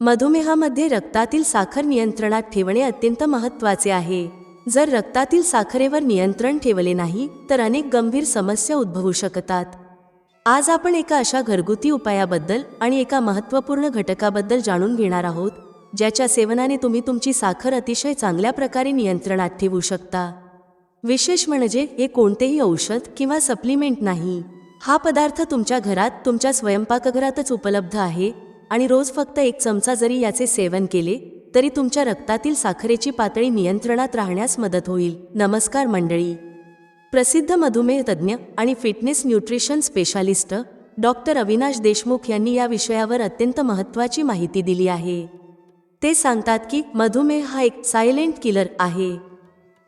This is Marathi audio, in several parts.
मधुमेहामध्ये रक्तातील साखर नियंत्रणात ठेवणे अत्यंत महत्त्वाचे आहे. जर रक्तातील साखरेवर नियंत्रण ठेवले नाही तर अनेक गंभीर समस्या उद्भवू शकतात. आज आपण एका अशा घरगुती उपायाबद्दल आणि एका महत्त्वपूर्ण घटकाबद्दल जाणून घेणार आहोत ज्याच्या सेवनाने तुम्ही तुमची साखर अतिशय चांगल्या प्रकारे नियंत्रणात ठेवू शकता. विशेष म्हणजे हे कोणतेही औषध किंवा सप्लिमेंट नाही. हा पदार्थ तुमच्या घरात तुमच्या स्वयंपाकघरातच उपलब्ध आहे आणि रोज फक्त एक चमचा जरी याचे सेवन केले तरी तुमच्या रक्तातील साखरेची पातळी नियंत्रणात राहण्यास मदत होईल. नमस्कार मंडळी. प्रसिद्ध मधुमेह तज्ज्ञ आणि fitness nutrition specialist doctor Avinash Deshmukh यांनी या विषयावर अत्यंत महत्त्वाची माहिती दिली आहे. ते सांगतात की मधुमेह हा एक सायलेंट किलर आहे.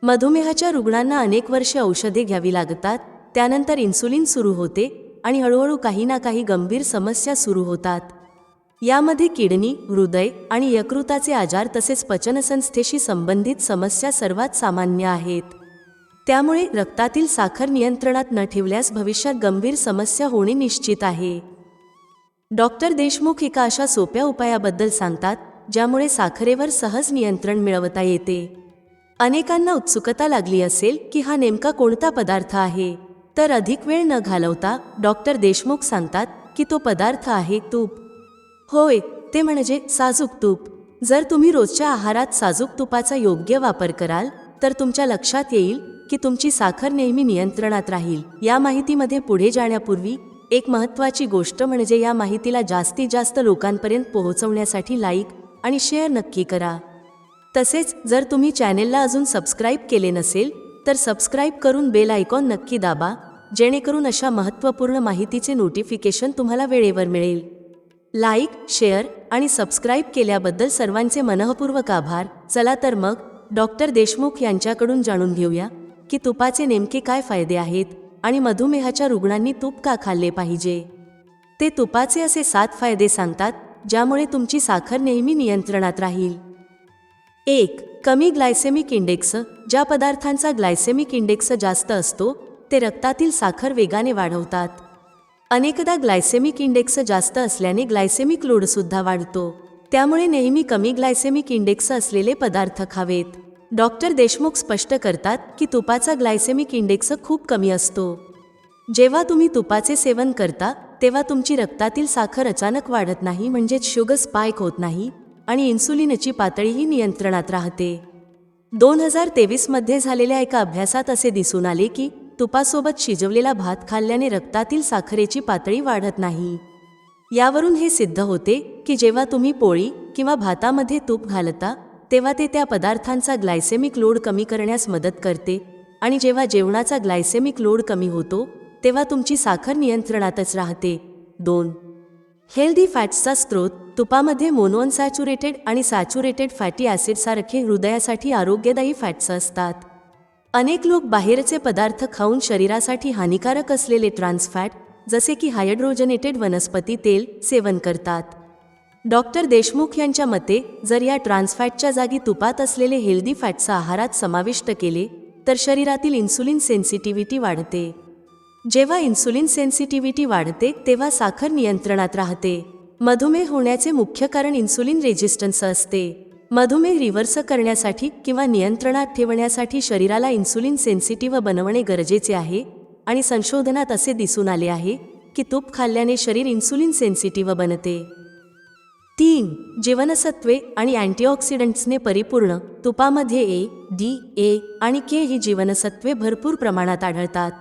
मधुमेहाच्या रुग्णांना अनेक वर्षे औषधे घ्यावी लागतात त्यानंतर इन्सुलिन सुरू होते आणि हळूहळू काही ना काही गंभीर समस्या सुरू होतात. यामध्ये किडनी हृदय आणि यकृताचे आजार तसेच पचनसंस्थेशी संबंधित समस्या सर्वात सामान्य आहेत. त्यामुळे रक्तातील साखर नियंत्रणात न ठेवल्यास भविष्यात गंभीर समस्या होणे निश्चित आहे. डॉक्टर देशमुख एका अशा सोप्या उपायाबद्दल सांगतात ज्यामुळे साखरेवर सहज नियंत्रण मिळवता येते. अनेकांना उत्सुकता लागली असेल की हा नेमका कोणता पदार्थ आहे तर अधिक वेळ न घालवता डॉक्टर देशमुख सांगतात की तो पदार्थ आहे तूप. होय ते म्हणजे साजूक तूप. जर तुम्ही रोजच्या आहारात साजूक तुपाचा योग्य वापर कराल तर तुमच्या लक्षात येईल की तुमची साखर नेहमी नियंत्रणात राहील. या माहितीमध्ये पुढे जाण्यापूर्वी एक महत्त्वाची गोष्ट म्हणजे या माहितीला जास्तीत जास्त लोकांपर्यंत पोहोचवण्यासाठी लाईक आणि शेअर नक्की करा. तसेच जर तुम्ही चॅनेलला अजून सबस्क्राईब केले नसेल तर सबस्क्राईब करून बेल आयकॉन नक्की दाबा जेणेकरून अशा महत्त्वपूर्ण माहितीचे नोटिफिकेशन तुम्हाला वेळेवर मिळेल. लाईक शेअर आणि सबस्क्राईब केल्याबद्दल सर्वांचे मनःपूर्वक आभार. चला तर मग डॉक्टर देशमुख यांच्याकडून जाणून घेऊया की तुपाचे नेमके काय फायदे आहेत आणि मधुमेहाच्या रुग्णांनी तूप का खाल्ले पाहिजे. ते तुपाचे असे सात फायदे सांगतात ज्यामुळे तुमची साखर नेहमी नियंत्रणात राहील. एक कमी ग्लायसेमिक इंडेक्स. ज्या पदार्थांचा ग्लायसेमिक इंडेक्स जास्त असतो ते रक्तातील साखर वेगाने वाढवतात. अनेकदा ग्लायसेमिक इंडेक्स जास्त असल्याने ग्लायसेमिक लोडसुद्धा वाढतो. त्यामुळे नेहमी कमी ग्लायसेमिक इंडेक्स असलेले पदार्थ खावेत. डॉक्टर देशमुख स्पष्ट करतात की तुपाचा ग्लायसेमिक इंडेक्स खूप कमी असतो. जेव्हा तुम्ही तुपाचे सेवन करता तेव्हा तुमची रक्तातील साखर अचानक वाढत नाही म्हणजेच शुगर स्पायक होत नाही आणि इन्सुलिनची पातळीही नियंत्रणात राहते. दोन हजार तेवीसमध्ये झालेल्या एका अभ्यासात असे दिसून आले की तुपासोबत शिजवलेला भात खाल्ल्याने रक्तातील साखरेची पातळी वाढत नाही. यावरून हे सिद्ध होते की जेव्हा तुम्ही पोळी किंवा भातामध्ये तूप घालता तेव्हा ते त्या पदार्थांचा ग्लायसेमिक लोड कमी करण्यास मदत करते आणि जेव्हा जेवणाचा ग्लायसेमिक लोड कमी होतो तेव्हा तुमची साखर नियंत्रणातच राहते. दोन. हेल्दी फॅट्सचा स्रोत तुपामध्ये मोनोअनसॅच्युरेटेड आणि सॅच्युरेटेड फॅटी ॲसिडसारखे हृदयासाठी आरोग्यदायी फॅट्स असतात. अनेक लोक बाहेरचे पदार्थ खाऊन शरीरासाठी हानिकारक असलेले ट्रान्सफॅट जसे की हायड्रोजनेटेड वनस्पती तेल सेवन करतात. डॉक्टर देशमुख यांच्या मते जर या ट्रान्सफॅटच्या जागी तुपात असलेले हेल्दी फॅटचा आहारात समाविष्ट केले तर शरीरातील इन्सुलिन सेन्सिटिव्हिटी वाढते. जेव्हा इन्सुलिन सेन्सिटिव्हिटी वाढते तेव्हा साखर नियंत्रणात राहते. मधुमेह होण्याचे मुख्य कारण इन्सुलिन रेजिस्टन्स असते. मधुमेह रिव्हर्स करण्यासाठी किंवा नियंत्रणात ठेवण्यासाठी शरीराला इन्सुलिन सेन्सिटिव्ह बनवणे गरजेचे आहे आणि संशोधनात असे दिसून आले आहे की तूप खाल्ल्याने शरीर इन्सुलिन सेन्सिटिव्ह बनते. तीन जीवनसत्वे आणि अँटीऑक्सिडंट्सने परिपूर्ण तुपामध्ये ए डी ए आणि के ही जीवनसत्वे भरपूर प्रमाणात आढळतात.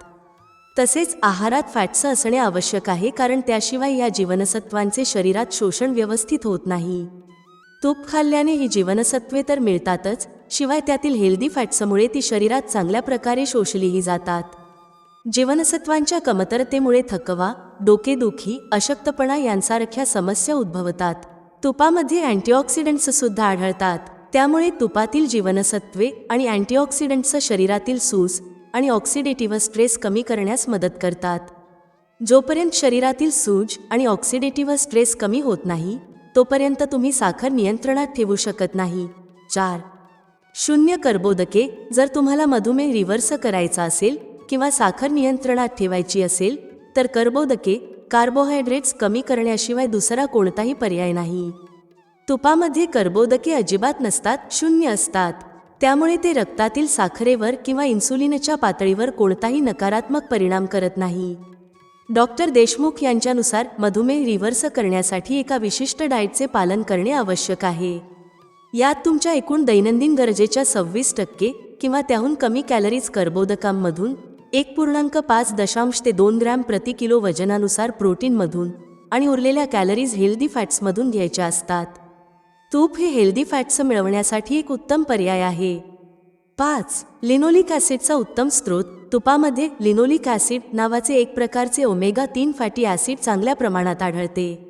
तसेच आहारात फॅट्स असणे आवश्यक आहे कारण त्याशिवाय या जीवनसत्वांचे शरीरात शोषण व्यवस्थित होत नाही. तूप खाल्ल्याने ही जीवनसत्वे तर मिळतातच शिवाय त्यातील हेल्दी फॅट्समुळे ती शरीरात चांगल्या प्रकारे शोषलीही जातात. जीवनसत्वांच्या कमतरतेमुळे थकवा डोकेदुखी अशक्तपणा यांसारख्या समस्या उद्भवतात. तुपामध्ये अँटीऑक्सिडंट्स सुद्धा आढळतात. त्यामुळे तुपातील जीवनसत्वे आणि अँटीऑक्सिडंट्स शरीरातील सूस आणि ऑक्सिडेटिव्ह स्ट्रेस कमी करण्यास मदत करतात. जोपर्यंत शरीरातील सूज आणि ऑक्सिडेटिव्ह स्ट्रेस कमी होत नाही तोपर्यंत तुम्ही साखर नियंत्रणात ठेवू शकत नाही. चार. शून्य कर्बोदके जर तुम्हाला मधुमेह रिव्हर्स करायचा असेल किंवा साखर नियंत्रणात ठेवायची असेल तर कर्बोदके कार्बोहायड्रेट्स कमी करण्याशिवाय दुसरा कोणताही पर्याय नाही. तुपामध्ये कर्बोदके अजिबात नसतात शून्य असतात. त्यामुळे ते रक्तातील साखरेवर किंवा इन्सुलिनच्या पातळीवर कोणताही नकारात्मक परिणाम करत नाही. डॉक्टर देशमुख यांच्यानुसार मधुमेह रिव्हर्स करण्यासाठी एका विशिष्ट डाएटचे पालन करणे आवश्यक आहे. यात तुमच्या एकूण दैनंदिन गरजेच्या सव्वीस टक्के किंवा त्याहून कमी कॅलरीज कर्बोदकांमधून एक पूर्णांक पाच दशांश ते दोन ग्रॅम प्रति किलो वजनानुसार प्रोटीनमधून आणि उरलेल्या कॅलरीज हेल्दी फॅट्समधून घ्यायच्या असतात. तूप हे हेल्दी फॅट्स मिळवण्यासाठी एक उत्तम पर्याय आहे. पाच. लिनोलिक ॲसिडचा उत्तम स्रोत तुपामध्ये लिनोलिक ॲसिड नावाचे एक प्रकारचे ओमेगा तीन फॅटी ॲसिड चांगल्या प्रमाणात आढळते.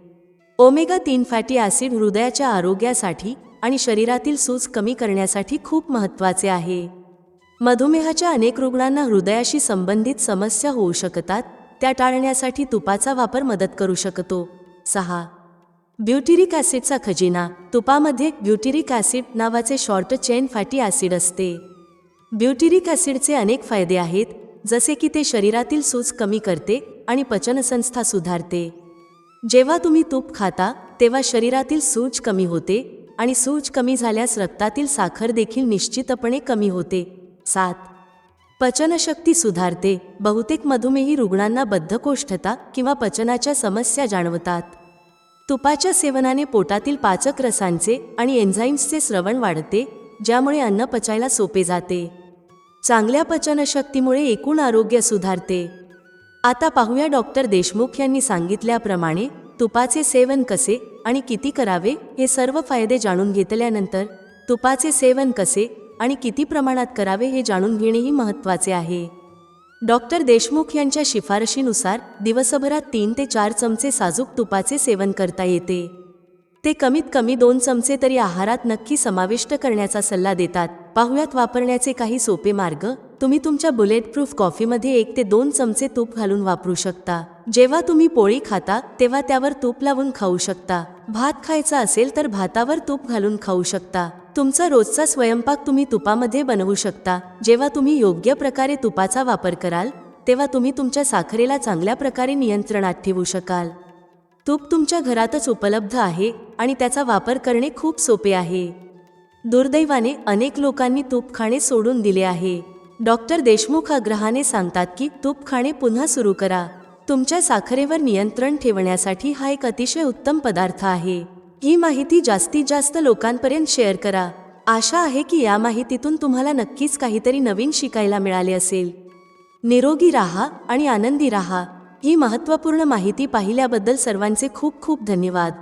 ओमेगा तीन फॅटी ॲसिड हृदयाच्या आरोग्यासाठी आणि शरीरातील सूज कमी करण्यासाठी खूप महत्त्वाचे आहे. मधुमेहाच्या अनेक रुग्णांना हृदयाशी संबंधित समस्या होऊ शकतात त्या टाळण्यासाठी तुपाचा वापर मदत करू शकतो. सहा. ब्युटिरिक ॲसिडचा खजिना. तुपामध्ये ब्युटिरिक ॲसिड नावाचे शॉर्ट चेन फॅटी ॲसिड असते. ब्युटिरिक ॲसिडचे अनेक फायदे आहेत जसे की ते शरीरातील सूज कमी करते आणि पचनसंस्था सुधारते. जेव्हा तुम्ही तूप खाता तेव्हा शरीरातील सूज कमी होते आणि सूज कमी झाल्यास रक्तातील साखर देखील निश्चितपणे कमी होते. सात. पचनशक्ती सुधारते. बहुतेक मधुमेही रुग्णांना बद्धकोष्ठता किंवा पचनाच्या समस्या जाणवतात. तुपाच्या सेवनाने पोटातील पाचक रसांचे आणि एन्झाईम्सचे स्रवण वाढते ज्यामुळे अन्न पचायला सोपे जाते. चांगल्या पचनशक्तीमुळे एकूण आरोग्य सुधारते. आता पाहूया डॉक्टर देशमुख यांनी सांगितल्याप्रमाणे तुपाचे सेवन कसे आणि किती करावे हे सर्व फायदे जाणून घेतल्यानंतर तुपाचे सेवन कसे आणि किती प्रमाणात करावे हे जाणून घेणेही महत्त्वाचे आहे. डॉक्टर देशमुख यांच्या शिफारशीनुसार दिवसभरात तीन ते चार चमचे साजूक तुपाचे सेवन करता येते. ते कमीत कमी दोन चमचे तरी आहारात नक्की समाविष्ट करण्याचा सल्ला देतात. पाहुयात वापरण्याचे काही सोपे मार्ग. तुम्ही तुमच्या बुलेट प्रूफ कॉफीमध्ये एक ते दोन चमचे तूप घालून वापरू शकता. जेव्हा तुम्ही पोळी खाता तेव्हा त्यावर तूप लावून खाऊ शकता. भात खायचा असेल तर भातावर तूप घालून खाऊ शकता. तुमचा रोजचा स्वयंपाक तुम्ही तुपामध्ये बनवू शकता. जेव्हा तुम्ही योग्य प्रकारे तुपाचा वापर कराल तेव्हा तुम्ही तुमच्या साखरेला चांगल्या प्रकारे नियंत्रणात ठेवू शकाल. तूप तुमच्या घरातच उपलब्ध आहे आणि त्याचा वापर करणे खूप सोपे आहे. दुर्दैवाने अनेक लोकांनी तूप खाणे सोडून दिले आहे. डॉक्टर देशमुख आग्रहाने सांगतात की तूप खाणे पुन्हा सुरू करा. तुमच्या साखरेवर नियंत्रण ठेवण्यासाठी हा एक अतिशय उत्तम पदार्थ आहे. ही माहिती जास्तीत जास्त लोकांपर्यंत शेअर करा. आशा आहे की या माहितीतून तुम्हाला नक्कीच काहीतरी नवीन शिकायला मिळाले असेल. निरोगी राहा आणि आनंदी राहा. ही महत्त्वपूर्ण माहिती पाहिल्याबद्दल सर्वांचे खूप खूप धन्यवाद.